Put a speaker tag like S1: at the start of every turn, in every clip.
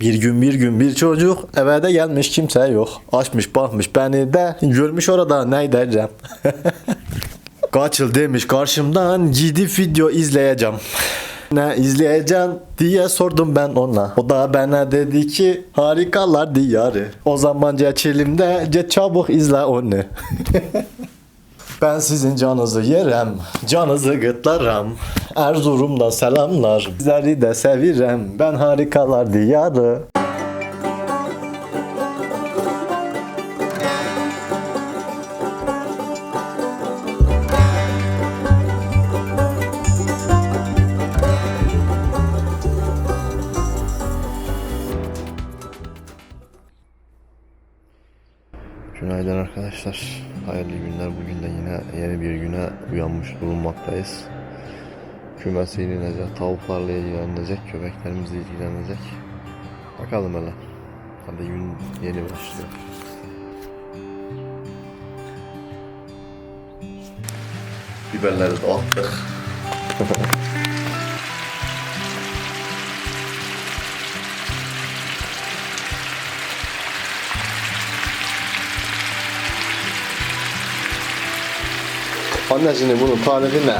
S1: Bir gün bir gün bir çocuk eve de gelmiş kimse yok. Açmış bakmış beni de görmüş orada ne edeceğim. Kaç yıl demiş karşımdan gidip video izleyeceğim. Ne izleyeceğim diye sordum ben ona. O da bana dedi ki harikalar diyarı. O zaman geçelim de geç çabuk izle onu. Ben sizin canınızı yerim, canınızı gırtlarım. Erzurum'dan selamlar, sizleri de sevirem. Ben harikalar diyarı. Günaydın arkadaşlar. Hayırlı günler. Bugün de yine yeni bir güne uyanmış bulunmaktayız. Kümesi inilecek, tavuklarla ilgilenecek, köpeklerimizle ilgilenecek. Bakalım hele. Hadi gün yeni başlıyor. Biberleri de. Anne şimdi bunun tarifi ne?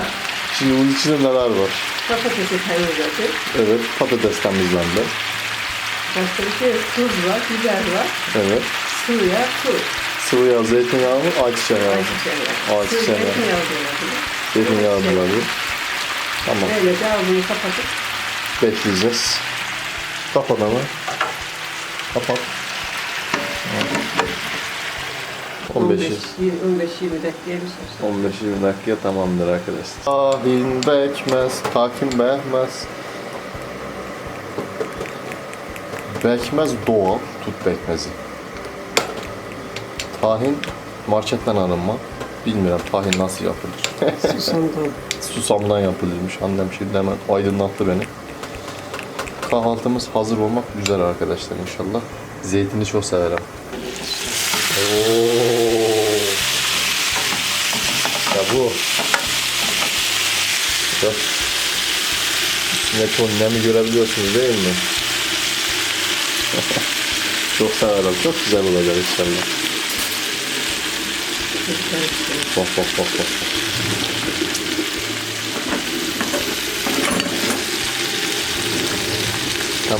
S1: Şimdi bunun içinde neler var?
S2: Patatesi kaynadı.
S1: Evet, patates temizlendi.
S2: Başka bir şey yok. tuz var, biber var,
S1: Evet.
S2: suya, tuz.
S1: Sıvı yağ, zeytinyağı mı, ayçiçeği yağı mı?
S2: Ayçiçeği yağı.
S1: Ayçiçeği
S2: Suyu,
S1: yağı.
S2: zeytinyağı da olabilir.
S1: Zeytinyağı da olabilir. Tamam,
S2: Böylece ağzını kapatıp
S1: bekleyeceğiz. Kapat ama. Kapat. 15
S2: 15-20 dakikaya pişer.
S1: 15-20 dakika tamamdır arkadaşlar. Tahin bekmez, takin bekmez. Bekmez doğal, tut bekmezi. Tahin marketten alınma. Bilmiyorum tahin nasıl yapılır.
S2: Susamdan.
S1: Susamdan yapılırmış. Annem şimdi hemen aydınlattı beni. Kahvaltımız hazır olmak üzere arkadaşlar inşallah. Zeytini çok severim. Oo. Ya bu. Bak. Üstündeki nemi görebiliyorsunuz değil mi? çok severim. Çok güzel olacak inşallah. Bak bak bak bak.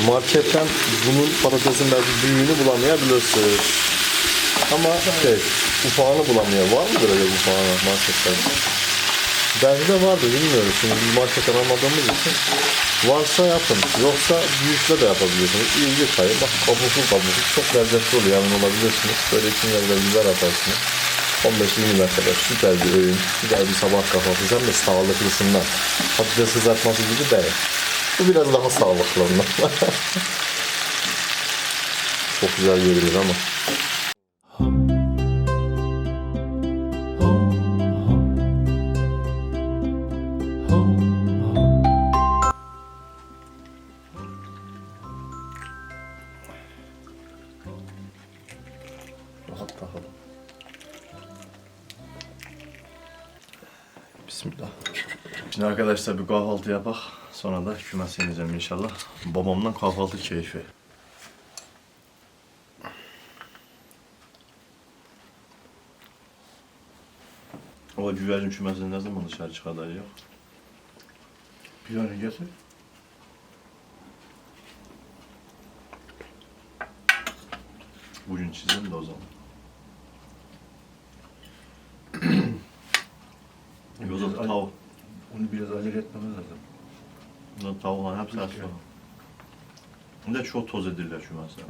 S1: Marketten bunun patatesin belki büyüğünü bulamayabilirsiniz. Ama şey, ufağını bulamıyor. Var mıdır öyle ufağını marketlerde? Belki de vardır bilmiyorum. Şimdi biz marketten almadığımız için varsa yapın. Yoksa büyükle de yapabilirsiniz. İyi yıkayın. Bak kabuklu kabuklu çok lezzetli oluyor. Emin olabilirsiniz. Böyle de biber atarsınız. 15-20 dakikada süper bir öğün. Güzel bir sabah kahvaltısı hem de sağlıklısından. Patates kızartması gibi değil. Bu biraz daha sağlıklı ondan. Çok güzel görünür ama. Arkadaşlar bir kahvaltı yapak. Sonra da kümese ineceğim inşallah. Babamdan kahvaltı keyfi. O güvercin kümesini ne zaman dışarı çıkarlar yok.
S3: Bir tane getir.
S1: Bugün çizim de o zaman. Yoksa tavuk.
S3: Onu biraz acele etmemiz lazım.
S1: Bunlar tavuğun hepsi hasta. Bir de çok toz edirler şu mesela.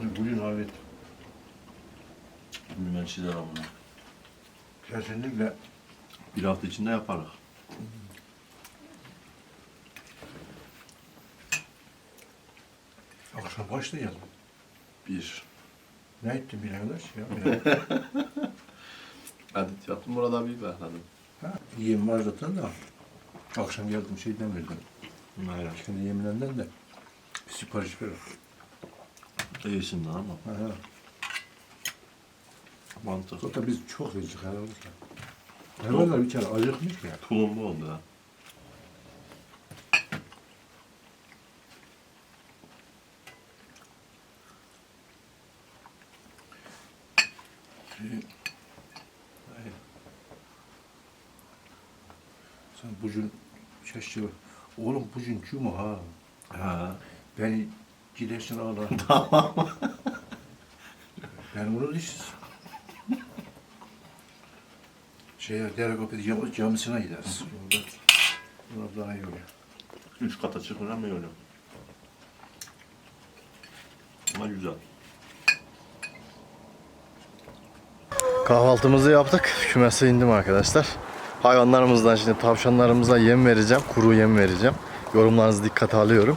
S3: Onu bugün hallet.
S1: Bilmem çizer ama.
S3: Kesinlikle
S1: Bir hafta içinde yaparız.
S3: akşam yazdın?
S1: Bir.
S3: Ne ettin bir arkadaş ya?
S1: Adet yaptım burada bir behladım.
S3: ha, yiyeyim var zaten da. Akşam geldim şeyden verdim.
S1: Aynen.
S3: Kendi yeminlerinden de bir sipariş verin.
S1: İyisin lan ama.
S3: Ha, ha.
S1: Mantık.
S3: Zaten biz çok yedik herhalde. Hayvanlar bir kere acıkmış ya.
S1: Tulumlu oldu ha.
S3: Sen bugün şaşçı Oğlum bugün cuma ha.
S1: Ha.
S3: Beni gidersin ağla. Tamam. ben bunu düş. Şeye, Derekopeti cam, camisine gideriz. Orada, orada daha iyi oluyor.
S1: Üç kata çıkıramıyor öyle. Ama güzel. Kahvaltımızı yaptık. Kümese indim arkadaşlar. Hayvanlarımızdan şimdi tavşanlarımıza yem vereceğim. Kuru yem vereceğim. Yorumlarınızı dikkate alıyorum.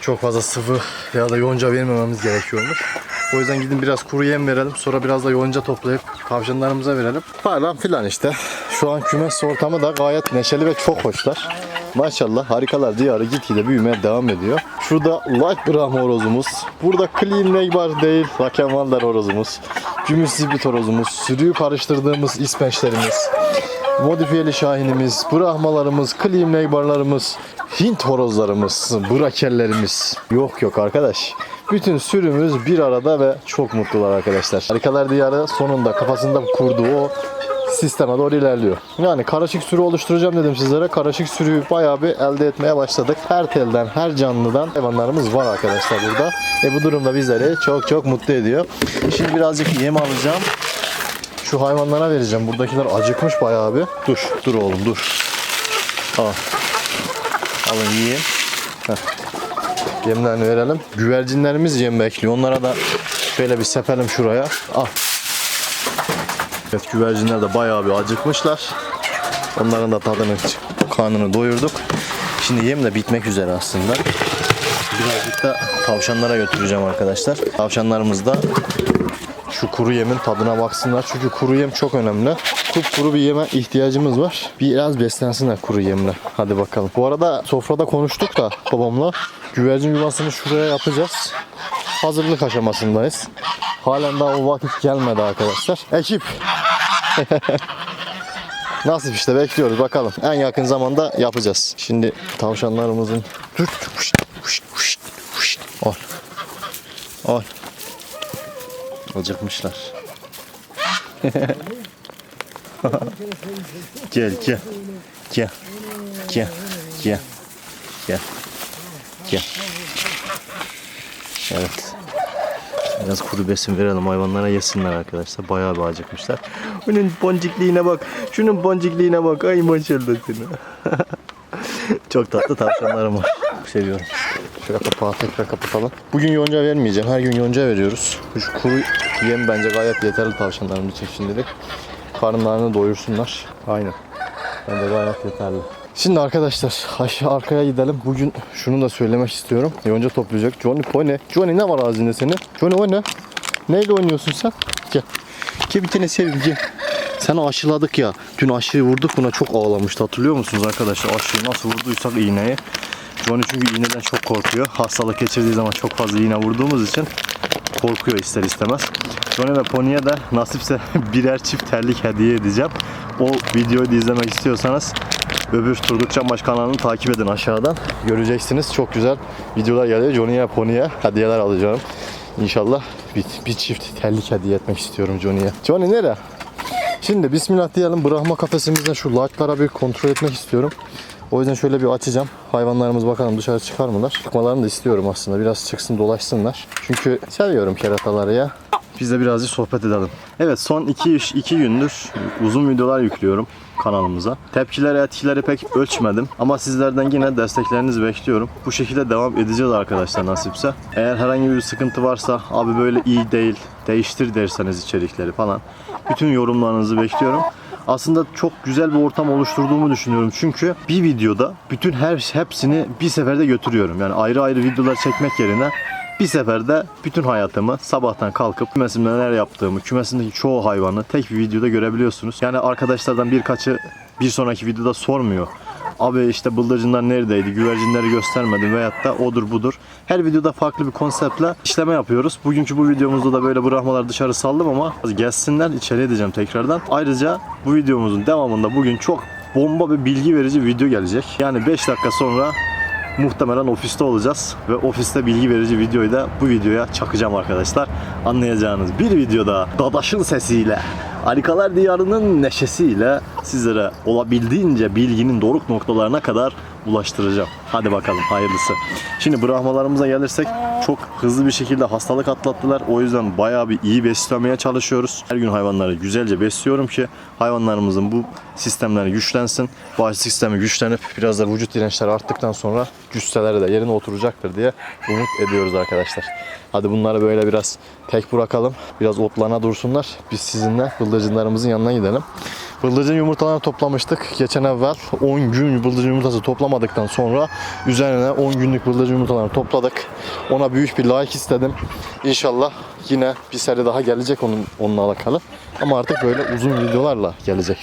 S1: Çok fazla sıvı ya da yonca vermememiz gerekiyormuş. O yüzden gidin biraz kuru yem verelim. Sonra biraz da yonca toplayıp tavşanlarımıza verelim. Falan filan işte. Şu an kümes ortamı da gayet neşeli ve çok hoşlar. Maşallah harikalar diyarı gitgide büyümeye devam ediyor. Şurada Light Brahma horozumuz. Burada Clean Neighbor değil Rakemallar horozumuz. Gümüş zibrit horozumuz. Sürüyü karıştırdığımız ispençlerimiz. Modifiyeli şahinimiz, brahmalarımız, Clean Neighbor'larımız, Hint horozlarımız, brakellerimiz. Yok yok arkadaş. Bütün sürümüz bir arada ve çok mutlular arkadaşlar. Harikalar diyarı sonunda kafasında kurduğu o sisteme doğru ilerliyor. Yani karışık sürü oluşturacağım dedim sizlere. Karışık sürüyü bayağı bir elde etmeye başladık. Her telden, her canlıdan hayvanlarımız var arkadaşlar burada. E bu durumda bizleri çok çok mutlu ediyor. Şimdi birazcık yem alacağım. Şu hayvanlara vereceğim. Buradakiler acıkmış bayağı bir. Dur, dur oğlum dur. Al. Alın yiyin. Heh. Yemlerini verelim. Güvercinlerimiz yem bekliyor. Onlara da şöyle bir sepelim şuraya. Al. Evet güvercinler de bayağı bir acıkmışlar. Onların da tadını, karnını doyurduk. Şimdi yem de bitmek üzere aslında. Birazcık da tavşanlara götüreceğim arkadaşlar. Tavşanlarımız da şu kuru yemin tadına baksınlar. Çünkü kuru yem çok önemli. Kupkuru bir yeme ihtiyacımız var. Biraz beslensinler kuru yemle. Hadi bakalım. Bu arada sofrada konuştuk da babamla. Güvercin yuvasını şuraya yapacağız. Hazırlık aşamasındayız. Halen daha o vakit gelmedi arkadaşlar. Ekip. Nasip işte bekliyoruz bakalım. En yakın zamanda yapacağız. Şimdi tavşanlarımızın dur. Al. Al. Acıkmışlar. gel gel. Gel. Gel. Gel. Gel. Gel. Evet. Biraz kuru besin verelim hayvanlara yesinler arkadaşlar. Bayağı bir acıkmışlar. Bunun boncukliğine bak. Şunun boncukliğine bak. Ay maşallah seni. Çok tatlı tavşanlarım var. Seviyorum. Şöyle kapağı tekrar kapatalım. Bugün yonca vermeyeceğim. Her gün yonca veriyoruz. Şu kuru yem bence gayet yeterli tavşanlarım için şimdilik. Karınlarını doyursunlar. Aynen. Bence gayet yeterli. Şimdi arkadaşlar aşağı arkaya gidelim. Bugün şunu da söylemek istiyorum. Yonca toplayacak. Johnny o ne? Johnny ne var ağzında senin? Johnny o ne? Neyle oynuyorsun sen? Gel. Gel bir tane seveyim gel. Seni aşıladık ya. Dün aşıyı vurduk buna çok ağlamıştı. Hatırlıyor musunuz arkadaşlar? Aşıyı nasıl vurduysak iğneyi. Johnny çünkü iğneden çok korkuyor. Hastalık geçirdiği zaman çok fazla iğne vurduğumuz için korkuyor ister istemez. Johnny ve Pony'e de nasipse birer çift terlik hediye edeceğim. O videoyu da izlemek istiyorsanız Öbür Turgutcan Baş kanalını takip edin aşağıdan. Göreceksiniz çok güzel videolar geliyor. Johnny'ye Pony'e hediyeler alacağım. İnşallah bir, bir çift terlik hediye etmek istiyorum Johnny'ye. Johnny nere? Şimdi bismillah diyelim Brahma kafesimizden şu light'lara bir kontrol etmek istiyorum. O yüzden şöyle bir açacağım. Hayvanlarımız bakalım dışarı çıkar mılar? Çıkmalarını da istiyorum aslında. Biraz çıksın dolaşsınlar. Çünkü seviyorum kerataları ya. Biz de birazcık sohbet edelim. Evet son 2 2 gündür uzun videolar yüklüyorum kanalımıza. Tepkileri, etkileri pek ölçmedim ama sizlerden yine desteklerinizi bekliyorum. Bu şekilde devam edeceğiz arkadaşlar nasipse. Eğer herhangi bir sıkıntı varsa abi böyle iyi değil, değiştir derseniz içerikleri falan. Bütün yorumlarınızı bekliyorum. Aslında çok güzel bir ortam oluşturduğumu düşünüyorum. Çünkü bir videoda bütün her hepsini bir seferde götürüyorum. Yani ayrı ayrı videolar çekmek yerine bir seferde bütün hayatımı sabahtan kalkıp kümesimde neler yaptığımı, kümesimdeki çoğu hayvanı tek bir videoda görebiliyorsunuz. Yani arkadaşlardan birkaçı bir sonraki videoda sormuyor. Abi işte bıldırcınlar neredeydi? Güvercinleri göstermedim veyahut da odur budur. Her videoda farklı bir konseptle işleme yapıyoruz. Bugünkü bu videomuzda da böyle bırakmalar dışarı saldım ama gelsinler içeri edeceğim tekrardan. Ayrıca bu videomuzun devamında bugün çok bomba bir bilgi verici video gelecek. Yani 5 dakika sonra muhtemelen ofiste olacağız ve ofiste bilgi verici videoyu da bu videoya çakacağım arkadaşlar. Anlayacağınız bir videoda Dadaş'ın sesiyle Harikalar Diyarı'nın neşesiyle sizlere olabildiğince bilginin doruk noktalarına kadar ulaştıracağım. Hadi bakalım hayırlısı. Şimdi bırakmalarımıza gelirsek çok hızlı bir şekilde hastalık atlattılar. O yüzden bayağı bir iyi beslemeye çalışıyoruz. Her gün hayvanları güzelce besliyorum ki hayvanlarımızın bu sistemleri güçlensin. Bağışıklık sistemi güçlenip biraz da vücut dirençleri arttıktan sonra cüsseleri de yerine oturacaktır diye umut ediyoruz arkadaşlar. Hadi bunları böyle biraz tek bırakalım. Biraz otlana dursunlar. Biz sizinle bıldırcınlarımızın yanına gidelim. Bıldırcın yumurtalarını toplamıştık. Geçen evvel 10 gün bıldırcın yumurtası toplamadıktan sonra üzerine 10 günlük bıldırcın yumurtalarını topladık. Ona büyük bir like istedim. İnşallah yine bir seri daha gelecek onun onunla alakalı. Ama artık böyle uzun videolarla gelecek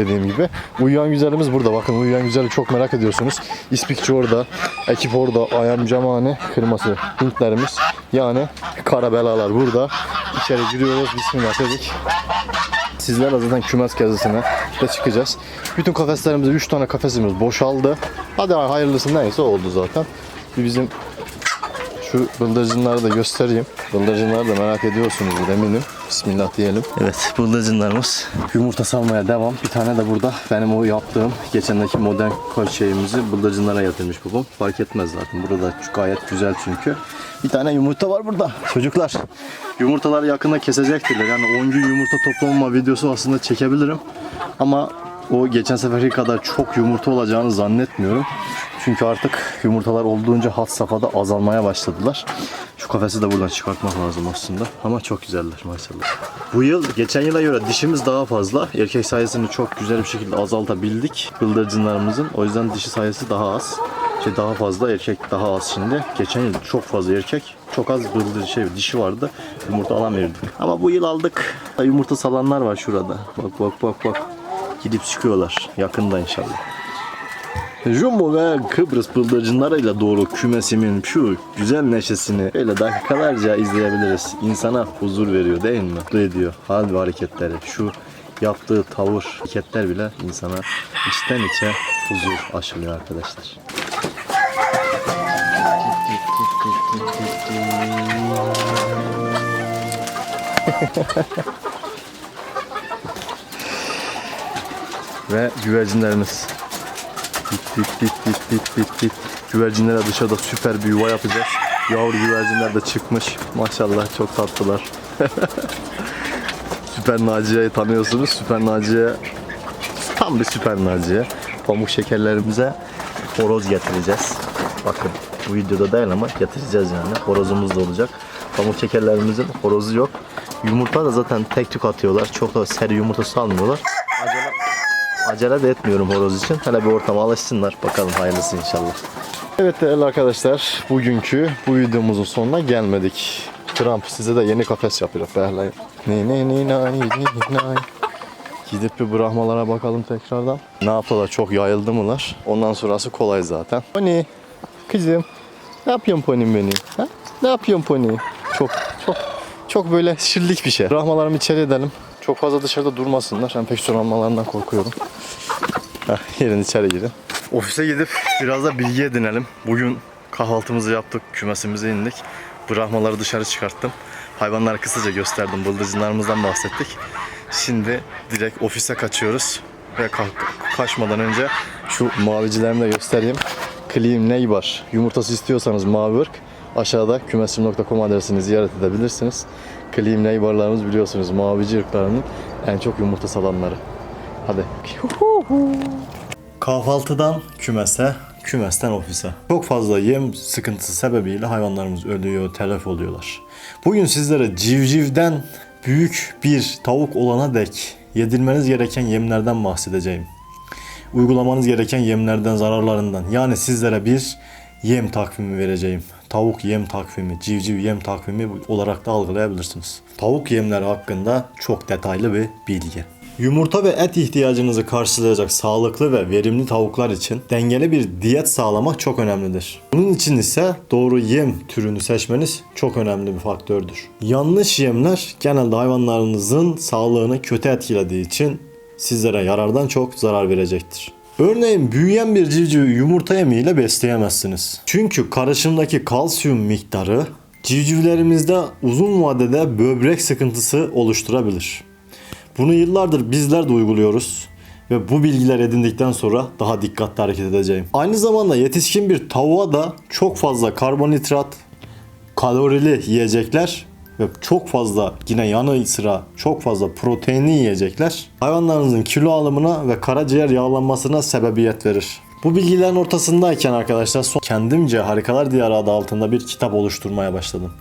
S1: dediğim gibi. Uyuyan güzelimiz burada. Bakın uyuyan güzeli çok merak ediyorsunuz. İspikçi orada, ekip orada, ayam camani, kırması Hintlerimiz. Yani kara belalar burada. İçeri giriyoruz. Bismillah dedik. Sizler zaten kümes gezisine de çıkacağız. Bütün kafeslerimizde 3 tane kafesimiz boşaldı. Hadi hayırlısı neyse oldu zaten. Bizim şu bıldırcınları da göstereyim. Bıldırcınları da merak ediyorsunuzdur eminim. Bismillah diyelim. Evet bıldırcınlarımız yumurta salmaya devam. Bir tane de burada benim o yaptığım geçendeki modern koç şeyimizi bıldırcınlara yatırmış babam. Fark etmez zaten. Burada gayet güzel çünkü. Bir tane yumurta var burada. Çocuklar yumurtalar yakında kesecektirler. Yani 10 gün yumurta toplama videosu aslında çekebilirim. Ama o geçen seferki kadar çok yumurta olacağını zannetmiyorum. Çünkü artık yumurtalar olduğunca had safhada azalmaya başladılar. Şu kafesi de buradan çıkartmak lazım aslında. Ama çok güzeller maşallah. Bu yıl geçen yıla göre dişimiz daha fazla. Erkek sayısını çok güzel bir şekilde azaltabildik bıldırcınlarımızın. O yüzden dişi sayısı daha az. Şey daha fazla erkek daha az şimdi. Geçen yıl çok fazla erkek, çok az bıldır şey dişi vardı. Yumurta alamıyorduk. Ama bu yıl aldık. Yumurta salanlar var şurada. Bak bak bak bak. Gidip çıkıyorlar. Yakında inşallah. Jumbo ve Kıbrıs bıldırcınlarıyla doğru kümesimin şu güzel neşesini öyle dakikalarca izleyebiliriz. İnsana huzur veriyor değil mi? Mutlu ediyor. Hal ve hareketleri. Şu yaptığı tavır, hareketler bile insana içten içe huzur aşılıyor arkadaşlar. Ve güvercinlerimiz. Bit bit bit bit bit bit bit. Güvercinlere dışarıda süper bir yuva yapacağız. Yavru güvercinler de çıkmış. Maşallah çok tatlılar. Süper Naciye'yi tanıyorsunuz. Süper Naciye tam bir Süper Naciye. Pamuk şekerlerimize horoz getireceğiz. Bakın bu videoda değil ama getireceğiz yani. Horozumuz da olacak. Pamuk şekerlerimizin horozu yok. Yumurta da zaten tek tük atıyorlar. Çok da seri yumurta salmıyorlar. Acele de etmiyorum horoz için. Hele bir ortama alışsınlar. Bakalım hayırlısı inşallah. Evet değerli arkadaşlar. Bugünkü bu videomuzun sonuna gelmedik. Trump size de yeni kafes yapıyor. Behlayın. Ne ne ne ne ne ne Gidip bir bırakmalara bakalım tekrardan. Ne yapıyorlar? Çok yayıldı mılar? Ondan sonrası kolay zaten. Pony. Kızım. Ne yapıyorsun ponim benim? Ha? Ne yapıyorsun pony? Çok çok çok böyle şirlik bir şey. Rahmalarımı içeri edelim. Çok fazla dışarıda durmasınlar. Enfeksiyon almalarından korkuyorum. Heh, gelin içeri girin. Ofise gidip biraz da bilgi edinelim. Bugün kahvaltımızı yaptık, kümesimize indik. Bırakmaları dışarı çıkarttım. Hayvanları kısaca gösterdim, bıldırcınlarımızdan bahsettik. Şimdi direkt ofise kaçıyoruz. Ve ka- kaçmadan önce şu mavicilerini de göstereyim. Clean Neighbor yumurtası istiyorsanız mavi ırk aşağıda kümesim.com adresini ziyaret edebilirsiniz. Clean Neighbor'larımız biliyorsunuz mavici ırklarının en çok yumurta salanları. Hadi. Kahvaltıdan kümese, kümesten ofise. Çok fazla yem sıkıntısı sebebiyle hayvanlarımız ölüyor, telef oluyorlar. Bugün sizlere civcivden büyük bir tavuk olana dek yedirmeniz gereken yemlerden bahsedeceğim. Uygulamanız gereken yemlerden, zararlarından. Yani sizlere bir yem takvimi vereceğim. Tavuk yem takvimi, civciv yem takvimi olarak da algılayabilirsiniz. Tavuk yemleri hakkında çok detaylı bir bilgi. Yumurta ve et ihtiyacınızı karşılayacak sağlıklı ve verimli tavuklar için dengeli bir diyet sağlamak çok önemlidir. Bunun için ise doğru yem türünü seçmeniz çok önemli bir faktördür. Yanlış yemler genelde hayvanlarınızın sağlığını kötü etkilediği için sizlere yarardan çok zarar verecektir. Örneğin büyüyen bir civcivi yumurta yemiyle besleyemezsiniz. Çünkü karışımdaki kalsiyum miktarı civcivlerimizde uzun vadede böbrek sıkıntısı oluşturabilir. Bunu yıllardır bizler de uyguluyoruz ve bu bilgiler edindikten sonra daha dikkatli hareket edeceğim. Aynı zamanda yetişkin bir tavuğa da çok fazla karbonhidrat, kalorili yiyecekler ve çok fazla yine yanı sıra çok fazla proteinli yiyecekler hayvanlarınızın kilo alımına ve karaciğer yağlanmasına sebebiyet verir. Bu bilgilerin ortasındayken arkadaşlar son kendimce Harikalar Diyarı adı altında bir kitap oluşturmaya başladım.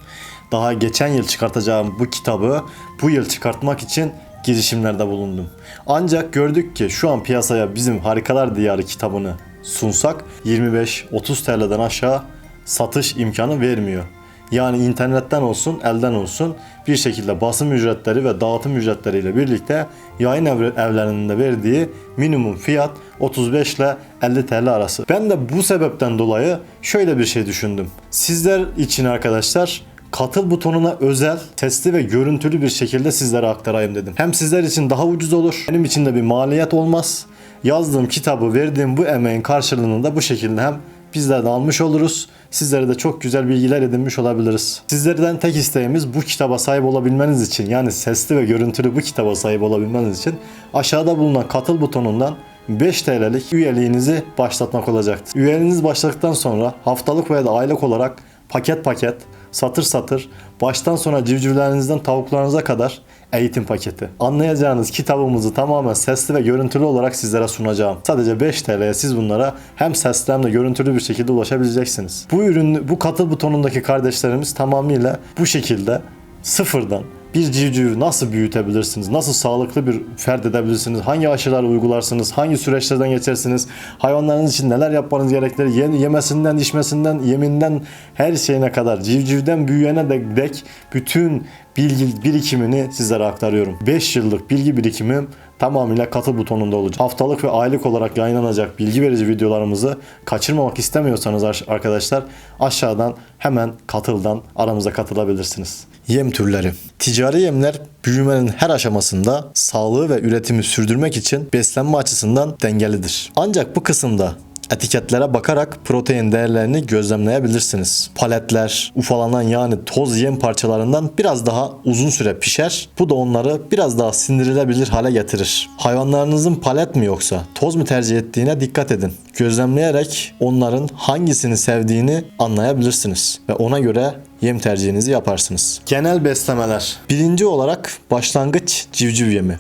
S1: Daha geçen yıl çıkartacağım bu kitabı bu yıl çıkartmak için girişimlerde bulundum. Ancak gördük ki şu an piyasaya bizim Harikalar Diyarı kitabını sunsak 25-30 TL'den aşağı satış imkanı vermiyor. Yani internetten olsun, elden olsun bir şekilde basım ücretleri ve dağıtım ücretleriyle birlikte yayın ev- evlerinin de verdiği minimum fiyat 35 ile 50 TL arası. Ben de bu sebepten dolayı şöyle bir şey düşündüm. Sizler için arkadaşlar katıl butonuna özel, sesli ve görüntülü bir şekilde sizlere aktarayım dedim. Hem sizler için daha ucuz olur, benim için de bir maliyet olmaz. Yazdığım kitabı, verdiğim bu emeğin karşılığını da bu şekilde hem bizler de almış oluruz. Sizlere de çok güzel bilgiler edinmiş olabiliriz. Sizlerden tek isteğimiz bu kitaba sahip olabilmeniz için yani sesli ve görüntülü bu kitaba sahip olabilmeniz için aşağıda bulunan katıl butonundan 5 TL'lik üyeliğinizi başlatmak olacaktır. Üyeliğiniz başladıktan sonra haftalık veya da aylık olarak paket paket, satır satır, baştan sona civcivlerinizden tavuklarınıza kadar eğitim paketi. Anlayacağınız kitabımızı tamamen sesli ve görüntülü olarak sizlere sunacağım. Sadece 5 TL'ye siz bunlara hem sesli hem de görüntülü bir şekilde ulaşabileceksiniz. Bu ürün, bu katıl butonundaki kardeşlerimiz tamamıyla bu şekilde sıfırdan bir civcivi nasıl büyütebilirsiniz? Nasıl sağlıklı bir fert edebilirsiniz? Hangi aşılar uygularsınız? Hangi süreçlerden geçersiniz? Hayvanlarınız için neler yapmanız gerekir? Ye- Yemesinden, içmesinden, yeminden her şeyine kadar civcivden büyüyene de dek bütün bilgi birikimini sizlere aktarıyorum. 5 yıllık bilgi birikimim tamamıyla katıl butonunda olacak. Haftalık ve aylık olarak yayınlanacak bilgi verici videolarımızı kaçırmamak istemiyorsanız ar- arkadaşlar aşağıdan hemen katıldan aramıza katılabilirsiniz. Yem türleri. Ticari yemler büyümenin her aşamasında sağlığı ve üretimi sürdürmek için beslenme açısından dengelidir. Ancak bu kısımda Etiketlere bakarak protein değerlerini gözlemleyebilirsiniz. Paletler, ufalanan yani toz yem parçalarından biraz daha uzun süre pişer. Bu da onları biraz daha sindirilebilir hale getirir. Hayvanlarınızın palet mi yoksa toz mu tercih ettiğine dikkat edin. Gözlemleyerek onların hangisini sevdiğini anlayabilirsiniz ve ona göre yem tercihinizi yaparsınız. Genel beslemeler. Birinci olarak başlangıç civciv yemi.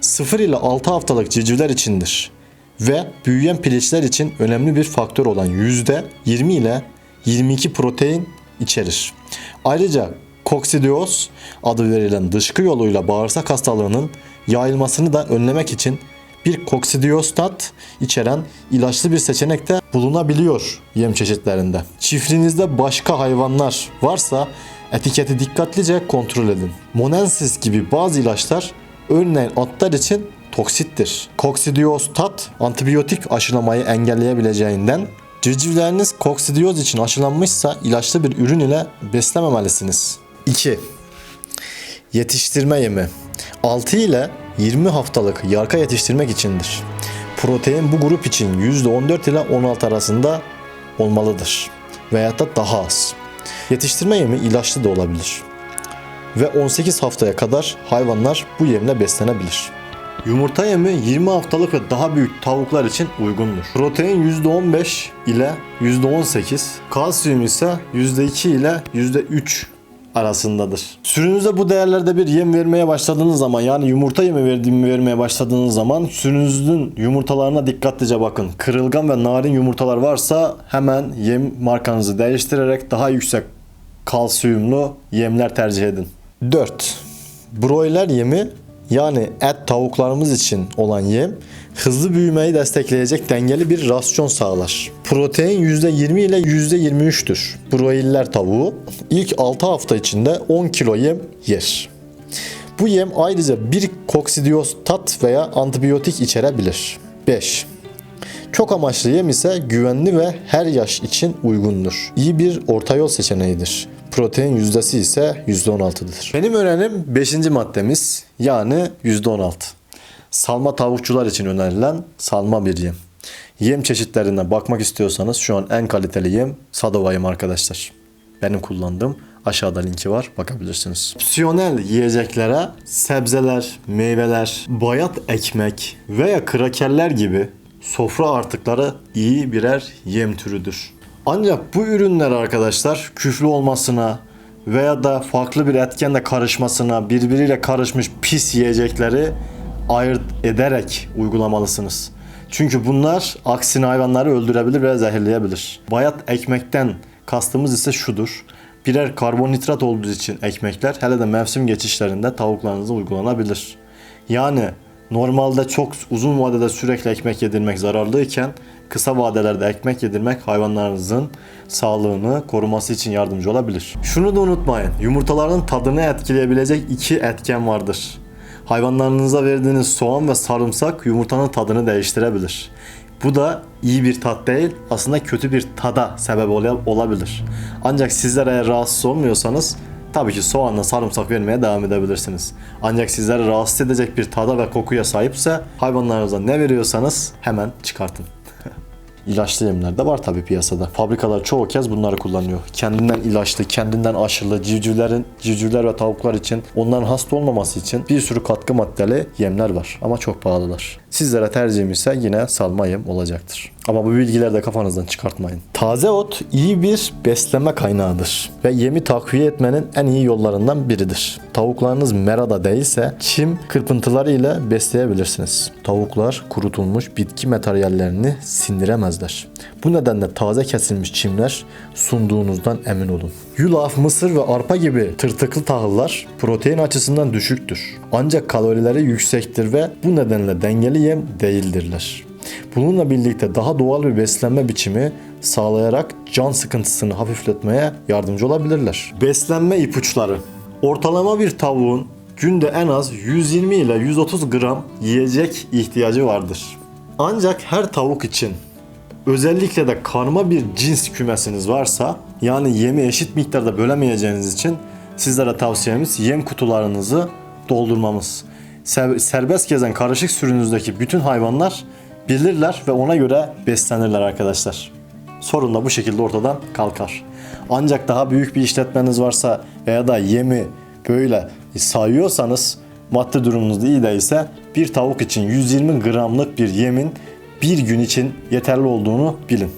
S1: 0 ile 6 haftalık civcivler içindir ve büyüyen piliçler için önemli bir faktör olan %20 ile 22 protein içerir. Ayrıca koksidioz adı verilen dışkı yoluyla bağırsak hastalığının yayılmasını da önlemek için bir koksidiostat içeren ilaçlı bir seçenek de bulunabiliyor yem çeşitlerinde. Çiftliğinizde başka hayvanlar varsa etiketi dikkatlice kontrol edin. Monensis gibi bazı ilaçlar örneğin atlar için toksittir. Koksidiostat antibiyotik aşılamayı engelleyebileceğinden civcivleriniz koksidiyoz için aşılanmışsa ilaçlı bir ürün ile beslememelisiniz. 2. Yetiştirme yemi 6 ile 20 haftalık yarka yetiştirmek içindir. Protein bu grup için %14 ile 16 arasında olmalıdır veya da daha az. Yetiştirme yemi ilaçlı da olabilir ve 18 haftaya kadar hayvanlar bu yemle beslenebilir. Yumurta yemi 20 haftalık ve daha büyük tavuklar için uygundur. Protein %15 ile %18, kalsiyum ise %2 ile %3 arasındadır. Sürünüze bu değerlerde bir yem vermeye başladığınız zaman yani yumurta yemi verdiğimi vermeye başladığınız zaman sürünüzün yumurtalarına dikkatlice bakın. Kırılgan ve narin yumurtalar varsa hemen yem markanızı değiştirerek daha yüksek kalsiyumlu yemler tercih edin. 4. Broiler yemi yani et tavuklarımız için olan yem hızlı büyümeyi destekleyecek dengeli bir rasyon sağlar. Protein %20 ile %23'tür. Broiler tavuğu ilk 6 hafta içinde 10 kilo yem yer. Bu yem ayrıca bir koksidiyostat veya antibiyotik içerebilir. 5. Çok amaçlı yem ise güvenli ve her yaş için uygundur. İyi bir orta yol seçeneğidir. Protein yüzdesi ise %16'dır. Benim önerim 5. maddemiz yani %16. Salma tavukçular için önerilen salma bir yem. Yem çeşitlerine bakmak istiyorsanız şu an en kaliteli yem Sadova yem arkadaşlar. Benim kullandığım aşağıda linki var bakabilirsiniz. Opsiyonel yiyeceklere sebzeler, meyveler, bayat ekmek veya krakerler gibi sofra artıkları iyi birer yem türüdür. Ancak bu ürünler arkadaşlar küflü olmasına veya da farklı bir etkenle karışmasına, birbiriyle karışmış pis yiyecekleri ayırt ederek uygulamalısınız. Çünkü bunlar aksine hayvanları öldürebilir ve zehirleyebilir. Bayat ekmekten kastımız ise şudur. Birer karbonhidrat olduğu için ekmekler hele de mevsim geçişlerinde tavuklarınıza uygulanabilir. Yani normalde çok uzun vadede sürekli ekmek yedirmek zararlıyken kısa vadelerde ekmek yedirmek hayvanlarınızın sağlığını koruması için yardımcı olabilir. Şunu da unutmayın. Yumurtaların tadını etkileyebilecek iki etken vardır. Hayvanlarınıza verdiğiniz soğan ve sarımsak yumurtanın tadını değiştirebilir. Bu da iyi bir tat değil, aslında kötü bir tada sebep ol- olabilir. Ancak sizler eğer rahatsız olmuyorsanız tabii ki soğanla sarımsak vermeye devam edebilirsiniz. Ancak sizleri rahatsız edecek bir tada ve kokuya sahipse hayvanlarınıza ne veriyorsanız hemen çıkartın. İlaçlı yemler de var tabii piyasada. Fabrikalar çoğu kez bunları kullanıyor. Kendinden ilaçlı, kendinden aşılı civcivlerin, civcivler ve tavuklar için onların hasta olmaması için bir sürü katkı maddeli yemler var. Ama çok pahalılar. Sizlere tercihim ise yine salma yem olacaktır. Ama bu bilgileri de kafanızdan çıkartmayın. Taze ot iyi bir besleme kaynağıdır ve yemi takviye etmenin en iyi yollarından biridir. Tavuklarınız merada değilse çim kırpıntıları ile besleyebilirsiniz. Tavuklar kurutulmuş bitki materyallerini sindiremezler. Bu nedenle taze kesilmiş çimler sunduğunuzdan emin olun. Yulaf, mısır ve arpa gibi tırtıklı tahıllar protein açısından düşüktür. Ancak kalorileri yüksektir ve bu nedenle dengeli yem değildirler. Bununla birlikte daha doğal bir beslenme biçimi sağlayarak can sıkıntısını hafifletmeye yardımcı olabilirler. Beslenme ipuçları. Ortalama bir tavuğun günde en az 120 ile 130 gram yiyecek ihtiyacı vardır. Ancak her tavuk için özellikle de karma bir cins kümesiniz varsa yani yemi eşit miktarda bölemeyeceğiniz için sizlere tavsiyemiz yem kutularınızı doldurmamız. Ser- serbest gezen karışık sürünüzdeki bütün hayvanlar bilirler ve ona göre beslenirler arkadaşlar. Sorun da bu şekilde ortadan kalkar. Ancak daha büyük bir işletmeniz varsa veya da yemi böyle sayıyorsanız maddi durumunuz iyi değilse bir tavuk için 120 gramlık bir yemin bir gün için yeterli olduğunu bilin.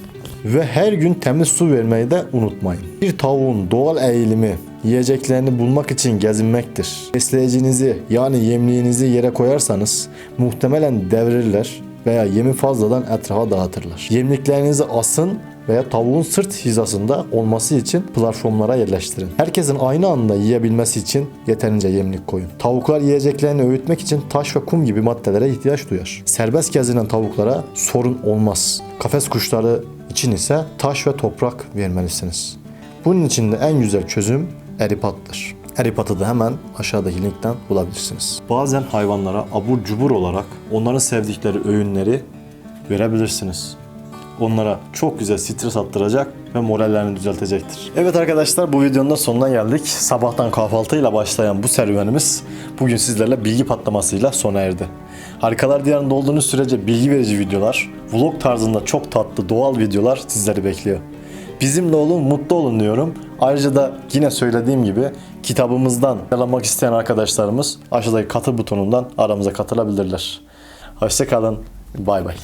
S1: Ve her gün temiz su vermeyi de unutmayın. Bir tavuğun doğal eğilimi yiyeceklerini bulmak için gezinmektir. Besleyicinizi yani yemliğinizi yere koyarsanız muhtemelen devrilirler veya yemi fazladan etrafa dağıtırlar. Yemliklerinizi asın veya tavuğun sırt hizasında olması için platformlara yerleştirin. Herkesin aynı anda yiyebilmesi için yeterince yemlik koyun. Tavuklar yiyeceklerini öğütmek için taş ve kum gibi maddelere ihtiyaç duyar. Serbest gezinen tavuklara sorun olmaz. Kafes kuşları için ise taş ve toprak vermelisiniz. Bunun için de en güzel çözüm eripattır. Eripatı da hemen aşağıdaki linkten bulabilirsiniz. Bazen hayvanlara abur cubur olarak onların sevdikleri öğünleri verebilirsiniz onlara çok güzel stres attıracak ve morallerini düzeltecektir. Evet arkadaşlar bu videonun da sonuna geldik. Sabahtan kahvaltıyla başlayan bu serüvenimiz bugün sizlerle bilgi patlamasıyla sona erdi. Harikalar Diyarı'nda olduğunuz sürece bilgi verici videolar, vlog tarzında çok tatlı doğal videolar sizleri bekliyor. Bizimle olun, mutlu olun diyorum. Ayrıca da yine söylediğim gibi kitabımızdan yararlanmak isteyen arkadaşlarımız aşağıdaki katıl butonundan aramıza katılabilirler. Hoşçakalın. Bay bay.